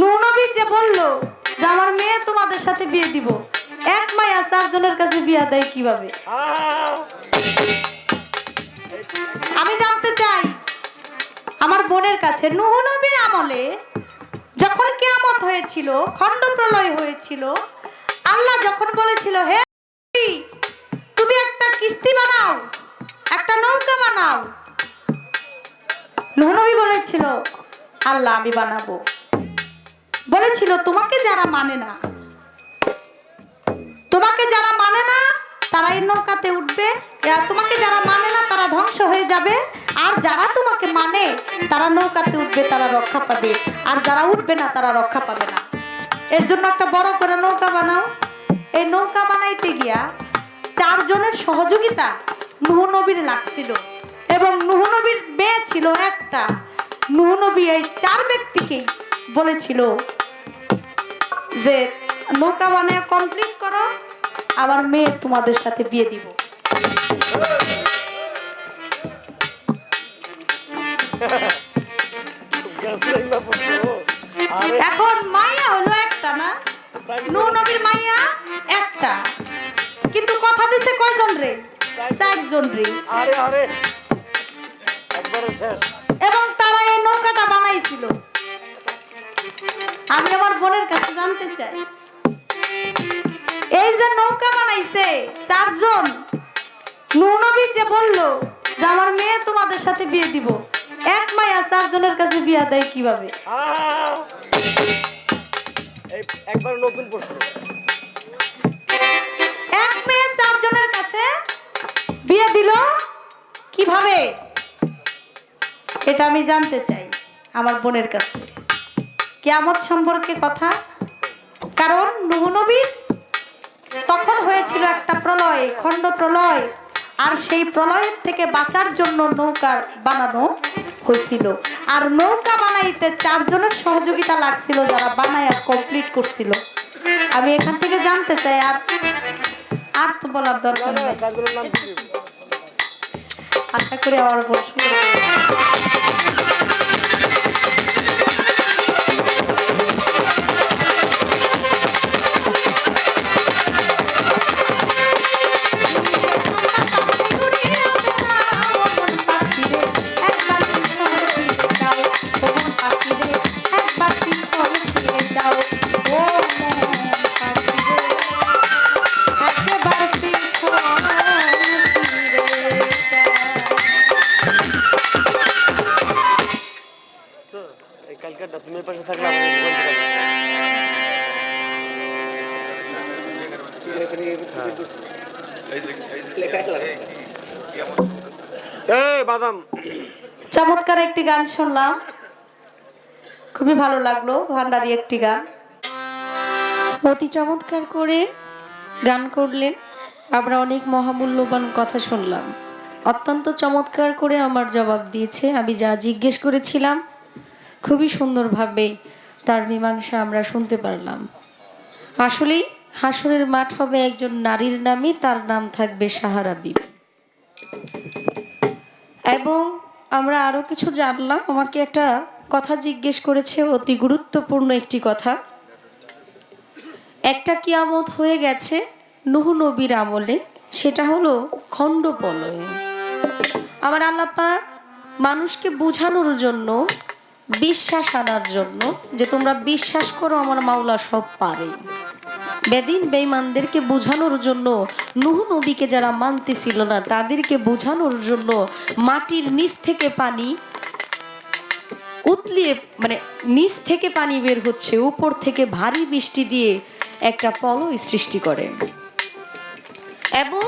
নুনবী যে বলল যে আমার মেয়ে তোমাদের সাথে বিয়ে দিব, এক মায়া চারজনের কাছে বিয়া দেয় কীভাবে? আমি জানতে চাই, আমার বোনের কাছে নুহ নবীর আমলে যখন কেয়ামত হয়েছিল, খণ্ড প্রলয় হয়েছিল, আল্লাহ যখন বলেছিল, হে তুমি একটা কিস্তি বানাও, একটা নৌকা বানাও। নুহ নবী বলেছিল, আল্লাহ আমি বানাবো। বলেছিল, তোমাকে যারা মানে না, তোমাকে যারা মানে না তারা এই নৌকাতে উঠবে। তোমাকে যারা মানে না, তারা ধ্বংস হয়ে যাবে। আর যারা তোমাকে মানে তারা নৌকাতে উঠবে, তারা রক্ষা পাবে। আর যারা উঠবে না, তারা রক্ষা পাবে না। এর জন্য একটা বড় করে নৌকা বানাও। এই নৌকা বানাইতে গিয়া চারজনের সহযোগিতা নুহ নবীর লাগছিল। এবং নুহ নবীর মেয়ে ছিল একটা। নুহ নবী এই চার ব্যক্তিকেই বলেছিল যে নৌকা বানায় কমপ্লিট করো আমার মেয়ে তোমাদের সাথে বিয়ে দিব। এখন মাইয়া হলো একটা না? নূ নবীর মাইয়া একটা। কিন্তু কথা দিছে কয়জন রে? চারজন রে। আরে আরে। একবারে শেষ। এবং তারা এই নৌকাটা বানাইছিল। আমি আমার বোনের কাছে জানতে চাই। এই যে নৌকা বানাইছে চারজন। নুনবী যে বলল যে আমার মেয়ে তোমাদের সাথে বিয়ে দিব এক মায়া চারজনের কাছে বিয়া দেয় কীভাবে? একবার নতুন প্রশ্ন। এক মেয়ে চারজনের কাছে বিয়ে দিল কীভাবে? এটা আমি জানতে চাই আমার বোনের কাছে। কেয়ামত সম্পর্কে কথা। কারণ নুহ নবীর তখন হয়েছিল একটা প্রলয় খণ্ড প্রলয় আর সেই প্রলয়ের থেকে বাঁচার জন্য নৌকা বানানো হয়েছিল। আর নৌকা বানাইতে চারজনের সহযোগিতা লাগছিল যারা বানায় কমপ্লিট করছিল। আমি এখান থেকে জানতে চাই আর আর তো বলার দরকার? আশা করি আমার প্রশ্ন একটি গান শুনলাম। খুবই ভালো লাগল ভান্ডারি একটি গান। অতি চমৎকার করে গান করলেন। আমরা অনেক মহামূল্যবান কথা শুনলাম। অত্যন্ত চমৎকার করে আমার জবাব দিয়েছে। আমি যা জিজ্ঞেস করেছিলাম, খুবই সুন্দরভাবে তার মীমাংসা আমরা শুনতে পারলাম। আসলেই হাসরের মাঠ হবে একজন নারীর নামে তার নাম থাকবে সাহারা বিবি। এবং আমরা আরও কিছু জানলাম। আমাকে একটা কথা জিজ্ঞেস করেছে অতি গুরুত্বপূর্ণ একটি কথা। একটা কিয়ামত হয়ে গেছে নুহ নবীর আমলে, সেটা হলো খণ্ড আমার আল্লাপা, মানুষকে বোঝানোর জন্য, বিশ্বাস আনার জন্য, যে তোমরা বিশ্বাস করো আমার মাওলা সব পারে। বেদিন বেঈমানদেরকে বোঝানোর জন্য, নুহ নবীকে যারা মানতেছিল না, তাদেরকে বোঝানোর জন্য মাটির নিচ থেকে পানি উতলিয়ে মানে নিচ থেকে পানি বের হচ্ছে, উপর থেকে ভারী বৃষ্টি দিয়ে একটা পলয় সৃষ্টি করে। এবং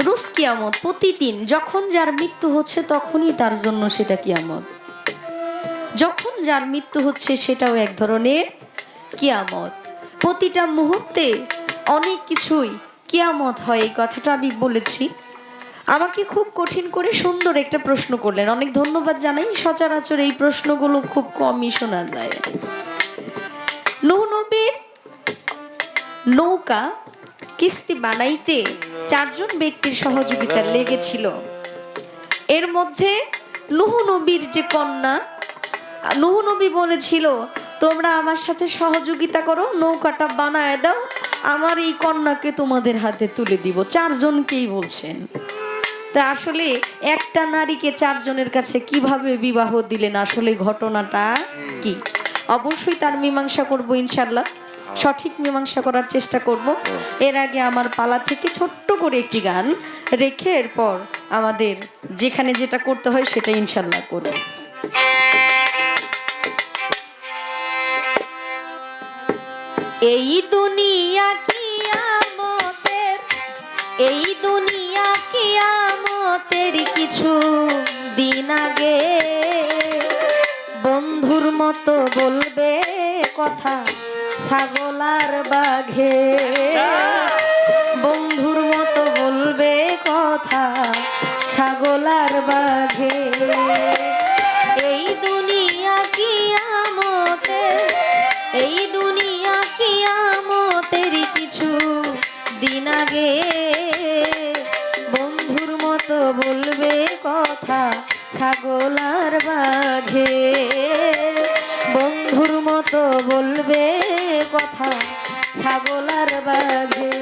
রুস কিয়ামত প্রতিদিন, যখন যার মৃত্যু হচ্ছে, তখনই তার জন্য সেটা কিয়ামত। যখন যার মৃত্যু হচ্ছে, সেটাও এক ধরনের কিয়ামত। প্রতিটা মুহূর্তে অনেক কিছুই কিয়ামত হয় এই কথাটা আমি বলেছি। আমাকে খুব কঠিন করে সুন্দর একটা প্রশ্ন করলেন। অনেক ধন্যবাদ জানাই। সচরাচর এই প্রশ্নগুলো খুব কমই শোনা যায়। নূহ নবীর নৌকা কিস্তি বানাইতে চারজন ব্যক্তির সহযোগিতা লেগেছিল। এর মধ্যে নুহ নবীর যে কন্যা, নুহ নবী বলেছিল তোমরা আমার সাথে সহযোগিতা করো, নৌকাটা বানায় দাও, আমার এই কন্যাকে তোমাদের হাতে তুলে দিব। চারজনকেই বলছেন। তা আসলে একটা নারীকে চারজনের কাছে কীভাবে বিবাহ দিলেন? আসলে ঘটনাটা কি? অবশ্যই তার মীমাংসা করব ইনশাল্লাহ সঠিক মীমাংসা করার চেষ্টা করব। এর আগে আমার পালা থেকে ছোট্ট করে একটি গান রেখে এরপর আমাদের যেখানে যেটা করতে হয় সেটা ইনশাল্লাহ করব। এই দুনিয়া কিয়ামতের, এই দুনিয়া কিয়ামতের কিছু দিন আগে বন্ধুর মতো বলবে কথা ছাগলার বাঘে। বন্ধুর মতো বলবে কথা ছাগলার বাঘে। বাঘে। বন্ধুর মতো বলবে কথা ছাগলার বাঘে।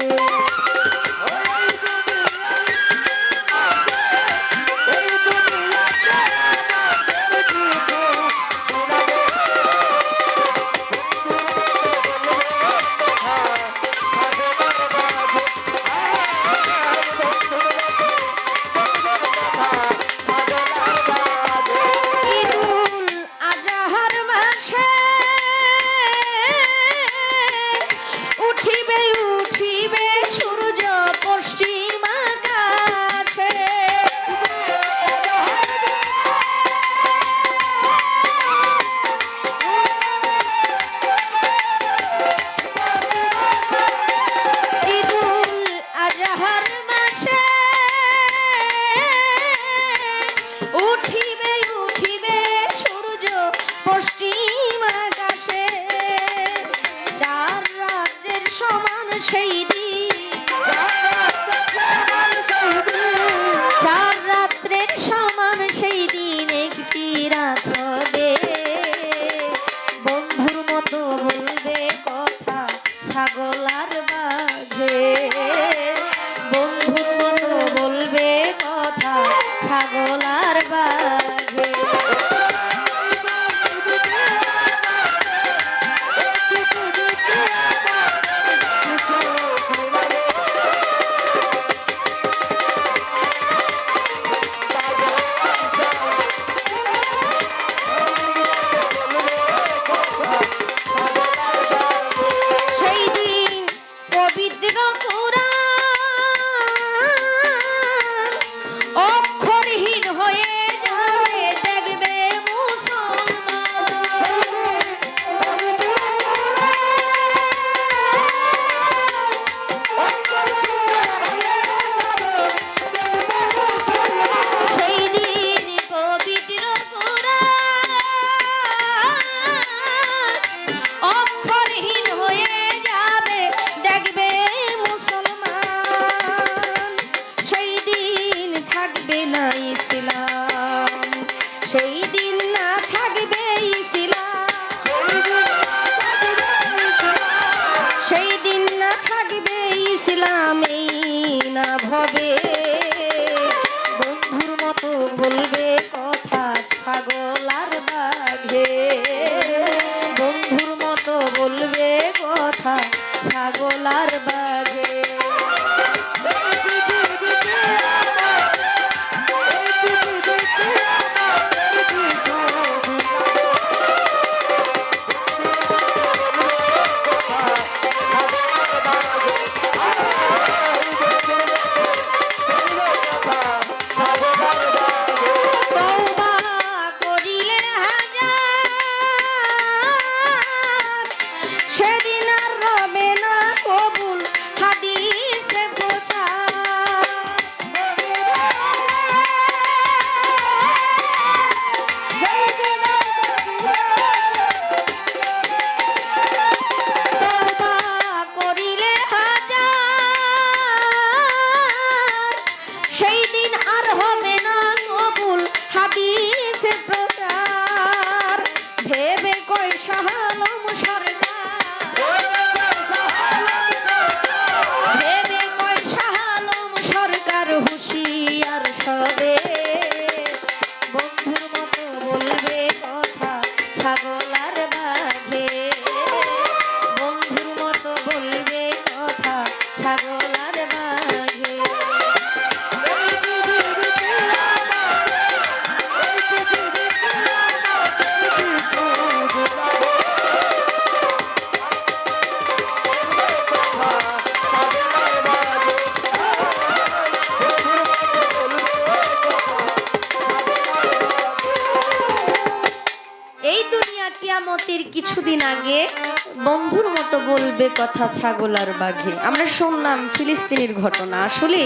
বলবে কথা ছাগল আর বাঘে। আমরা শুনলাম ফিলিস্তিনের ঘটনা, আসলে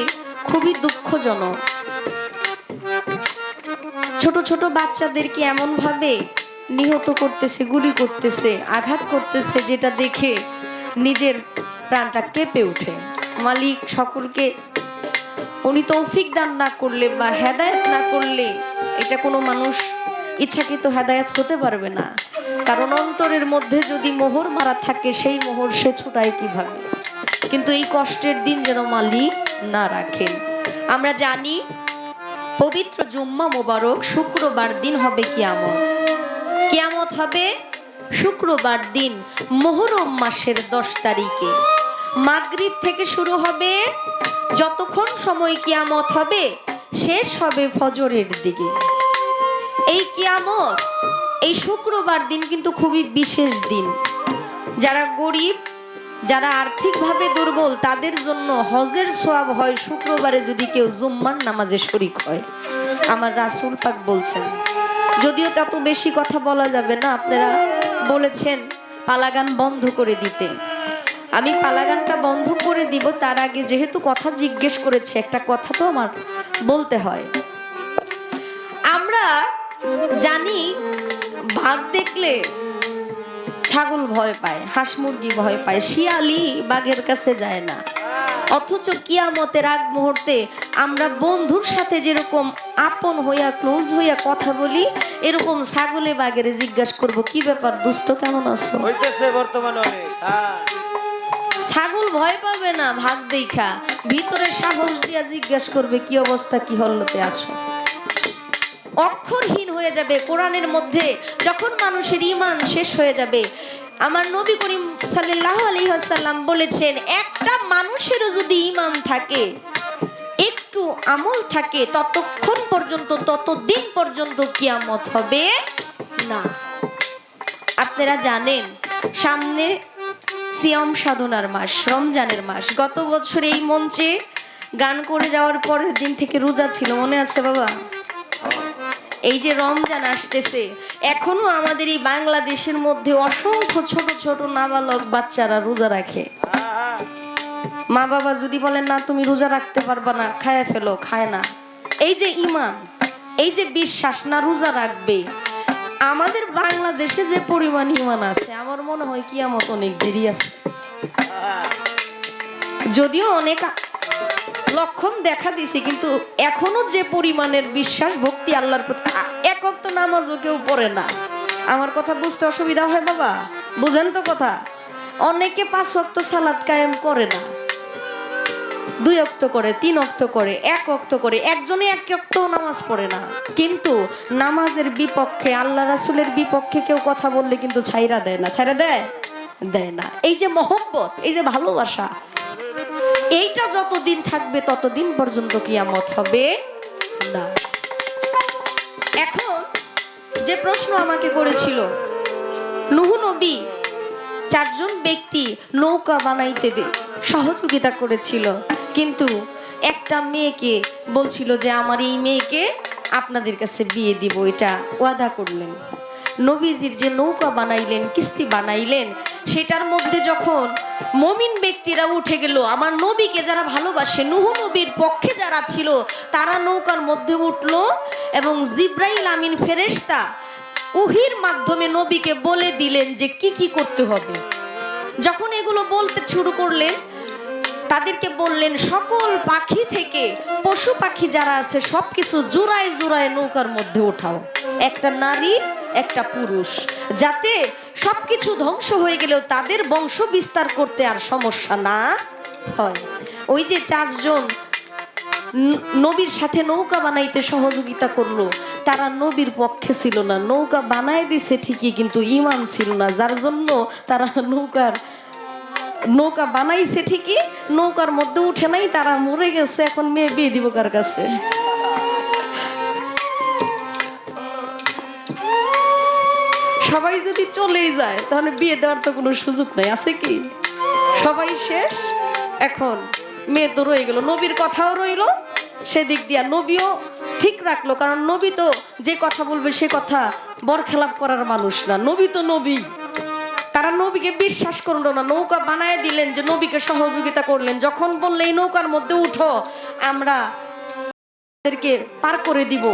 খুবই দুঃখজনক। ছোট ছোট বাচ্চাদেরকে এমন ভাবে নিহত করতেছে, গুলি করতেছে, আঘাত করতেছে, যেটা দেখে নিজের প্রাণটা কেঁপে ওঠে? মালিক সকলকে, উনি তৌফিক দান না করলে বা হেদায়েত না করলে এটা কোনো মানুষ ইচ্ছাকৃত হেদায়েত হতে পারবে না। কারণ অন্তরের মধ্যে যদি মোহর মারা থাকে, সেই মোহর সে ছুটায় কীভাবে? কিন্তু এই কষ্টের দিন যেন মালিক না রাখেন। আমরা জানি, পবিত্র জুম্মা মোবারক শুক্রবার দিন হবে কিয়ামত। কিয়ামত হবে শুক্রবার দিন, মোহরম মাসের দশ তারিখে। মাগরিব থেকে শুরু হবে, যতক্ষণ সময় কিয়ামত হবে, শেষ হবে ফজরের দিকে। এই কিয়ামত, এই শুক্রবার দিন কিন্তু খুবই বিশেষ দিন। যারা গরিব, যারা আর্থিকভাবে দুর্বল, তাদের জন্য হজের সোয়াব হয় শুক্রবারে যদি কেউ জুম্মার নামাজে শরিক হয়। আমার রাসুল পাক বলছেন, যদিও তা তো বেশি কথা বলা যাবে না, আপনারা বলেছেন পালাগান বন্ধ করে দিতে। আমি পালাগানটা বন্ধ করে দিব, তার আগে যেহেতু কথা জিজ্ঞেস করেছে, একটা কথা তো আমার বলতে হয়। আমরা জানি ভাত দেখলে ছাগল ভয় পায় হাঁস মুরগি ভয় পায় শিয়ালি বাঘের কাছে যায় না। অথচ কিয়ামতের আগ মুহূর্তে আমরা বন্ধুর সাথে যেরকম আপন হইয়া ক্লোজ হইয়া কথা বলি এরকম ছাগলে বাঘের জিজ্ঞাসা করব কি ব্যাপার দুস্থ কেমন আছো? হইতেছে বর্তমানে হ্যাঁ। ছাগল ভয় পাবে না ভাগ দেখা ভিতরে সাহস দিয়া জিজ্ঞাসা করবে কি অবস্থা কি হল্লতে আছো? অক্ষরহীন হয়ে যাবে কোরআনের মধ্যে। যখন মানুষের ইমান শেষ হয়ে যাবে। আমার নবী করিম সাল্লাহ আলী আসাল্লাম বলেছেন, একটা মানুষেরও যদি ইমান থাকে, একটু আমল থাকে, ততক্ষণ পর্যন্ত, ততদিন পর্যন্ত কিয়ামত হবে না। আপনারা জানেন, সামনে সিয়াম সাধনার মাস, রমজানের মাস। গত বছর এই মঞ্চে গান করে যাওয়ার পরের দিন থেকে রোজা ছিল, মনে আছে বাবা? এই যে রমজান আসতেছে, এখনও আমাদের এই বাংলাদেশের মধ্যে অসংখ্য ছোট ছোট নাবালক বাচ্চারা রোজা রাখে। মা বাবা যদি বলেন, না, তুমি রোজা রাখতে পারবা না, খায় ফেলো, খায় না। এই যে ইমান এই যে বিশ্বাস, না, রোজা রাখবে। আমাদের বাংলাদেশে যে পরিমাণ ইমান আছে, আমার মনে হয় কিয়ামত অনেক দেরি আছে। যদিও অনেক লক্ষণ দেখা দিছে, কিন্তু এখনও যে পরিমাণের বিশ্বাস, ভক্তি আল্লাহর প্রতি একক তো নামাজও কেউ পড়ে না। আমার কথা বুঝতে অসুবিধা হয় বাবা? বুঝেন তো কথা। অনেকে পাঁচ অক্ত সালাদ কায়েম করে না। দুই অক্ত করে, তিন অক্ত করে, এক অক্ত করে, একজনে এক অক্তও নামাজ পড়ে না। কিন্তু নামাজের বিপক্ষে, আল্লাহ রাসুলের বিপক্ষে কেউ কথা বললে কিন্তু ছাইরা দেয় না। ছাইরা দেয়? দেয় না। এই যে মহব্বত, এই যে ভালোবাসা এইটা যতদিন থাকবে ততদিন পর্যন্ত কিয়ামত হবে। না। এখন যে প্রশ্ন আমাকে করেছিল, নুহু নবী চারজন ব্যক্তি নৌকা বানাইতে সহযোগিতা করেছিল, কিন্তু একটা মেয়েকে বলছিল যে, আমার এই মেয়েকে আপনাদের কাছে বিয়ে দিব, এটা ওয়াদা করলেন। নবীজির যে নৌকা বানাইলেন, কিস্তি বানাইলেন, সেটার মধ্যে যখন মমিন ব্যক্তিরা উঠে গেল, আমার নবীকে যারা ভালোবাসে, নুহু নবীর পক্ষে যারা ছিল, তারা নৌকার মধ্যে উঠল এবং জিব্রাইল আমিন ফেরেশতা উহির মাধ্যমে নবীকে বলে দিলেন যে কি কি করতে হবে। যখন এগুলো বলতে শুরু করলেন, তাদেরকে বললেন, সকল পাখি থেকে পশু পাখি যারা আছে, সবকিছু জোড়ায় জোড়ায় নৌকার মধ্যে ওঠাও। একটা নারী একটা পুরুষ, যাতে সবকিছু ধ্বংস হয়ে গেলেও তাদের বংশ বিস্তার করতে আর সমস্যা না হয়। ওই যে চারজন নবীর সাথে নৌকা বানাইতে সহযোগিতা করল, তারা নবীর পক্ষে ছিল না। নৌকা বানায় দিছে ঠিকই, কিন্তু ইমান ছিল না। যার জন্য তারা নৌকার নৌকা বানাইছে ঠিকই, নৌকার মধ্যে উঠে নাই, তারা মরে গেছে। এখন মেয়ে বিয়ে দিব কার কাছে? সবাই যদি চলেই যায়, তাহলে বিয়ে দেওয়ার তো কোনো সুযোগ নাই। আছে কি? সবাই শেষ। এখন মেয়ে তো রয়ে গেল, নবীর কথাও রইল। সেদিক দিয়া নবীও ঠিক রাখল, কারণ নবী তো যে কথা বলবে সে কথা বরখেলাপ করার মানুষ না। নবী তো নবী। তারা নবীকে বিশ্বাস করল না, নৌকা বানায় দিলেন যে নবীকে সহযোগিতা করলেন। যখন বললে এই নৌকার মধ্যে উঠো, আমরা পার করে দিব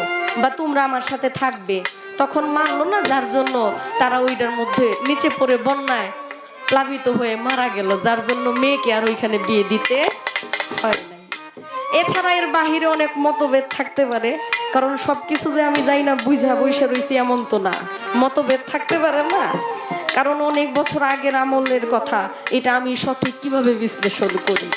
বা তোমরা আমার সাথে থাকবে। তখন মানলো না, যার জন্য তারা ওইটার মধ্যে নিচে পড়ে বন্যায় প্লাবিত হয়ে মারা গেল, যার জন্য মেয়েকে আর ওইখানে বিয়ে দিতে হয় নাই। এছাড়া এর বাহিরে অনেক মতভেদ থাকতে পারে, কারণ সব কিছু যে আমি যাই না বুঝা বৈশা রয়েছি এমন তো না। মতভেদ থাকতে পারে না, কারণ অনেক বছর আগের আমলের কথা, এটা আমি সঠিক কীভাবে বিশ্লেষণ করি?